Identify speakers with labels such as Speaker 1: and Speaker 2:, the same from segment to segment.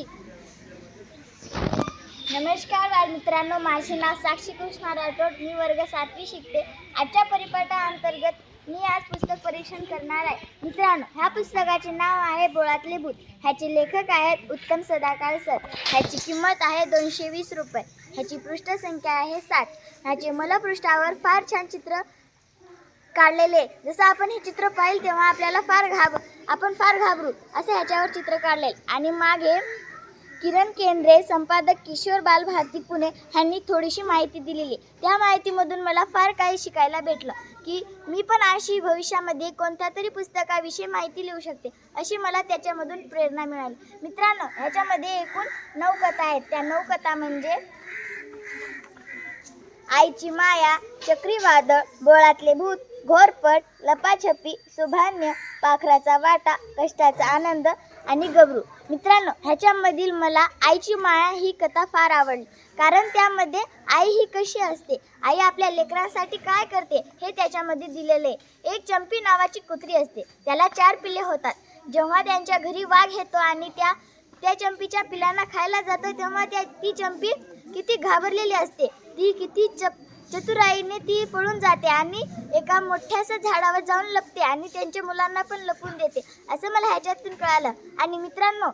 Speaker 1: माहिती नमस्कार बालमित्रांनो माझे नाव साक्षी कृष्णा राठोड. मी वर्ग सातवी शिकते. आजच्या परिपाठाअंतर्गत मी आज पुस्तक परीक्षण करणार आहे. मित्रांनो ह्या पुस्तकाचे नाव आहे बोळातले भूत. ह्याचे लेखक आहेत उत्तम सदाकाळ सर. ह्याची किंमत आहे दोनशे वीस रुपये. ह्याची पृष्ठसंख्या आहे साठ. ह्याचे मलपृष्ठावर फार छान चित्र काढलेले जसं आपण हे चित्र पाहिलं तेव्हा आपल्याला फार घाब आपण फार घाबरू असं ह्याच्यावर चित्र काढले आणि मागे किरण केंद्रे संपादक किशोर बालभारती पुणे ह्यांनी थोडीशी माहिती दिलेली. त्या माहितीमधून मला फार काही शिकायला भेटलं की मी पण अशी भविष्यामध्ये कोणत्या तरी पुस्तकाविषयी माहिती लिहू शकते अशी मला त्याच्यामधून प्रेरणा मिळाली. मित्रांनो ह्याच्यामध्ये एकूण नऊ कथा आहेत. त्या नऊ कथा म्हणजे आईची माया चक्रीवादळ बोळातले भूत घोरपट लपाछपी सुभान्य पाखराचा वाटा कष्टाचा आनंद आणि गबरू. मित्रांनो ह्याच्यामधील मला आईची माया ही कथा फार आवडली. कारण त्यामध्ये आई ही कशी असते? आई आपल्या लेकरांसाठी काय करते? हे त्याच्यामध्ये दिलेले आहे. एक चंपी नावाची कुत्री असते. त्याला चार पिल्ले होतात. जेव्हा त्यांच्या घरी वाघ येतो आणि त्या त्या चंपीच्या पिलांना खायला जातो तेव्हा त्या ती चंपी किती घाबरलेली असते. ती किती चप चतुराईने ती पळून जाते आणि एका मोठ्याशा झाडावर जाऊन लपते आणि त्यांच्या मुलांना पण लपून देते. असं मला ह्याच्यातून कळालं. आणि मित्रांनो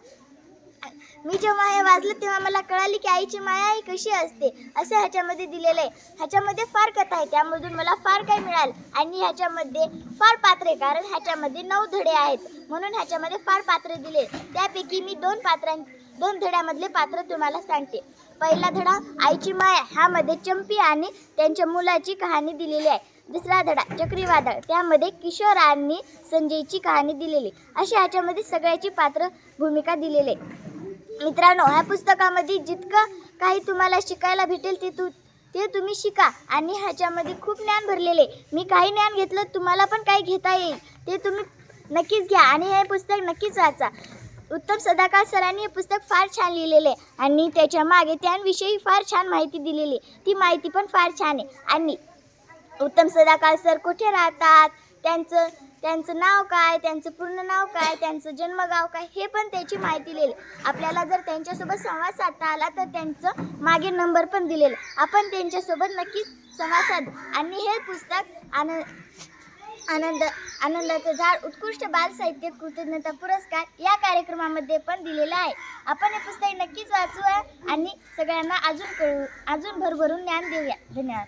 Speaker 1: मी जेव्हा हे वाचलं तेव्हा मला कळाली की आईची माया ही कशी असते. असं ह्याच्यामध्ये दिलेलं आहे. ह्याच्यामध्ये फार कथा आहे. त्यामधून मला फार काही मिळालं. आणि ह्याच्यामध्ये फार पात्रे कारण ह्याच्यामध्ये नऊ धडे आहेत. म्हणून ह्याच्यामध्ये फार पात्र दिले. त्यापैकी मी दोन पात्रां दोन धड्यामधले पात्र तुम्हाला सांगते. पहिला धडा आईची माया ह्यामध्ये चंपी आणि त्यांच्या मुलाची कहाणी दिलेली आहे. दुसरा धडा चक्रीवादळ त्यामध्ये किशोर आणि संजयची कहाणी दिलेली. अशी ह्याच्यामध्ये सगळ्याची पात्र भूमिका दिलेली आहे. मित्रांनो ह्या पुस्तकामध्ये जितकं काही तुम्हाला शिकायला भेटेल ते तू ते तुम्ही शिका आणि ह्याच्यामध्ये खूप ज्ञान भरलेले मी काही ज्ञान घेतलं तुम्हाला पण काही घेता येईल. ते तुम्ही नक्कीच घ्या आणि हे पुस्तक नक्कीच वाचा. उत्तम सदाकाळ सरांनी हे पुस्तक फार छान लिहिलेले आहे. आणि त्याच्यामागे त्यांविषयी फार छान माहिती दिलेली ती माहिती पण फार छान आहे. आणि उत्तम सदाकाळ सर कुठे राहतात? त्यांचं त्यांचं नाव काय? त्यांचं पूर्ण नाव काय? त्यांचं जन्मगाव काय? हे पण त्याची माहिती लिहिली आपल्याला जर त्यांच्यासोबत संवाद साधता आला तर त्यांचं मागे नंबर पण दिलेलं आपण त्यांच्यासोबत नक्कीच संवाद साध. आणि हे पुस्तक आनंद आनंद आनंदाचं झाड उत्कृष्ट बाल साहित्य कृतज्ञता पुरस्कार या कार्यक्रमामध्ये पण दिलेला आहे. आपण हे पुस्तक नक्कीच वाचूया आणि सगळ्यांना अजून कळू अजून भरभरून ज्ञान देऊया. धन्यवाद.